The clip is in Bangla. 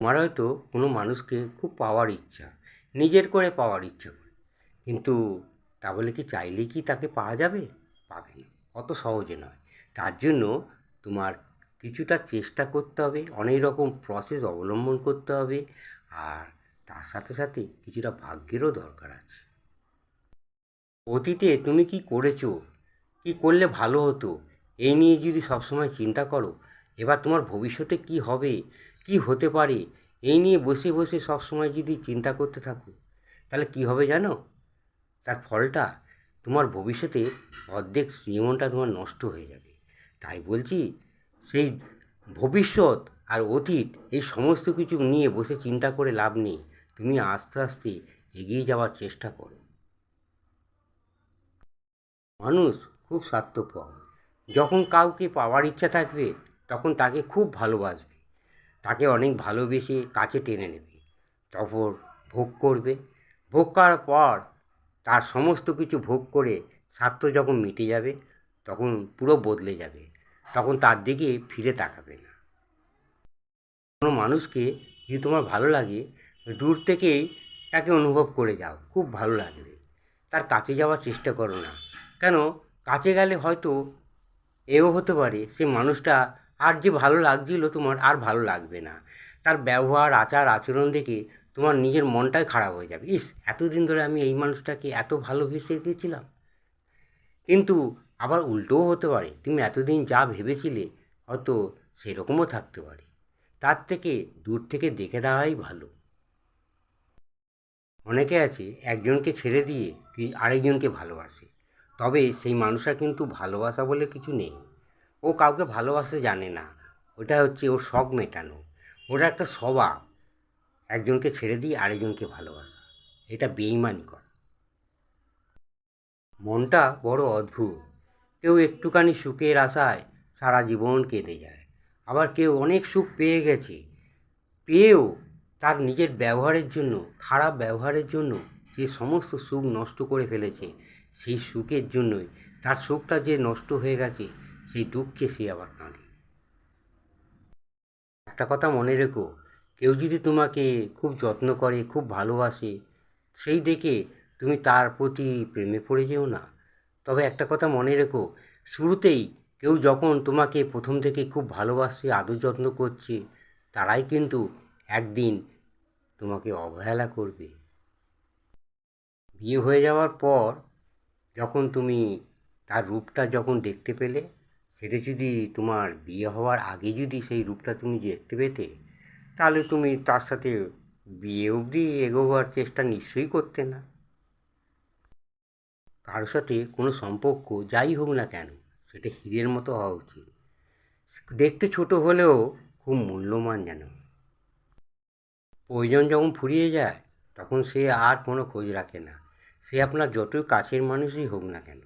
তোমার হয়তো কোনো মানুষকে খুব পাওয়ার ইচ্ছা, নিজের করে পাওয়ার ইচ্ছা করে। কিন্তু তা বলে কি চাইলেই কি তাকে পাওয়া যাবে? পাবে না, অত সহজে নয়। তার জন্য তোমার কিছুটা চেষ্টা করতে হবে, অনেক রকম প্রসেস অবলম্বন করতে হবে, আর তার সাথে সাথে কিছুটা ভাগ্যেরও দরকার আছে। অতীতে তুমি কি করেছ? কি করলে ভালো হতো? এই নিয়ে যদি সবসময় চিন্তা করো, এবার তোমার ভবিষ্যতে কি হবে? কি হতে পারে? এই নিয়ে বসে বসে সবসময় যদি চিন্তা করতে থাকো, তাহলে কি হবে জানো? তার ফলটা তোমার ভবিষ্যতে অর্ধেক জীবনটা তোমার নষ্ট হয়ে যাবে। তাই বলছি, সেই ভবিষ্যৎ আর অতীত এই সমস্ত কিছু নিয়ে বসে চিন্তা করে লাভ নেই। তুমি আস্তে আস্তে এগিয়ে যাওয়ার চেষ্টা করো। মানুষ খুব স্বার্থপর। যখন কাউকে পাওয়ার ইচ্ছা থাকবে, তখন তাকে খুব ভালোবাসবে। তাকে অনেক ভালোবেসে কাছে টেনে নেবে। তারপর ভোগ করবে। ভোগ করার পর তার সমস্ত কিছু ভোগ করে স্বার্থ যখন মিটে যাবে, তখন পুরো বদলে যাবে। তখন তার দিকে ফিরে তাকাবে না। কোনো মানুষকে যদি তোমার ভালো লাগে, দূর থেকেই তাকে অনুভব করে যাও। খুব ভালো লাগবে। তার কাছে যাওয়ার চেষ্টা করো না। কেন? কাছে গেলে হয়তো এও হতে পারে, সে মানুষটা আর যে ভালো লাগছিল তোমার, আর ভালো লাগবে না। তার ব্যবহার, আচার, আচরণ দেখে তোমার নিজের মনটাই খারাপ হয়ে যাবে। ইস, এতদিন ধরে আমি এই মানুষটাকে এত ভালোবেসে গেছিলাম কিন্তু আবার উল্টোও হতে পারে। তুমি এতদিন যা ভেবেছিলে, হয়তো সেরকমও থাকতে পারে। তার থেকে দূর থেকে দেখে দেওয়াই ভালো। অনেকে আছে, একজনকে ছেড়ে দিয়ে আরেকজনকে ভালোবাসে। তবে সেই মানুষটা কিন্তু ভালোবাসা বলে কিছু নেই। ও কাউকে ভালোবাসতে জানে না। ওটা হচ্ছে ওর শখ মেটানো। ওটা একটা স্বভাব, একজনকে ছেড়ে দিয়ে আরেকজনকে ভালোবাসা। এটা বেইমানি করা। মনটা বড় অদ্ভুত। কেউ একটুখানি সুখের আশায় সারা জীবন কেঁদে যায়। আবার কেউ অনেক সুখ পেয়ে গেছে। পেয়েও তার নিজের ব্যবহারের জন্য, খারাপ ব্যবহারের জন্য যে সমস্ত সুখ নষ্ট করে ফেলেছে, সেই সুখের জন্যই। তার সুখটা যে নষ্ট হয়ে গেছে সেই দুঃখে সে আবার কাঁদে। একটা কথা মনে রেখো, কেউ যদি তোমাকে খুব যত্ন করে, খুব ভালোবাসে, সেই দেখে তুমি তার প্রতি প্রেমে পড়ে যেও না। তবে একটা কথা মনে রেখো, শুরুতেই কেউ যখন তোমাকে প্রথম থেকে খুব ভালোবাসছে আদর যত্ন করছে, তারাই কিন্তু একদিন তোমাকে অবহেলা করবে। বিয়ে হয়ে যাওয়ার পর যখন তুমি তার রূপটা যখন দেখতে পেলে সেটা যদি তোমার বিয়ে হওয়ার আগে যদি সেই রূপটা তুমি দেখতে পেতে, তাহলে তুমি তার সাথে বিয়ে অবধি এগোবার চেষ্টা নিশ্চয়ই করতে না। কারোর সাথে কোনো সম্পর্ক যাই হোক না কেন, সেটা হীরের মতো হওয়া উচিত। দেখতে ছোট হলেও খুব মূল্যবান যেন। প্রয়োজন যখন ফুরিয়ে যায়, তখন সে আর কোনো খোঁজ রাখে না। সে আপনার যতই কাছের মানুষই হোক না কেন।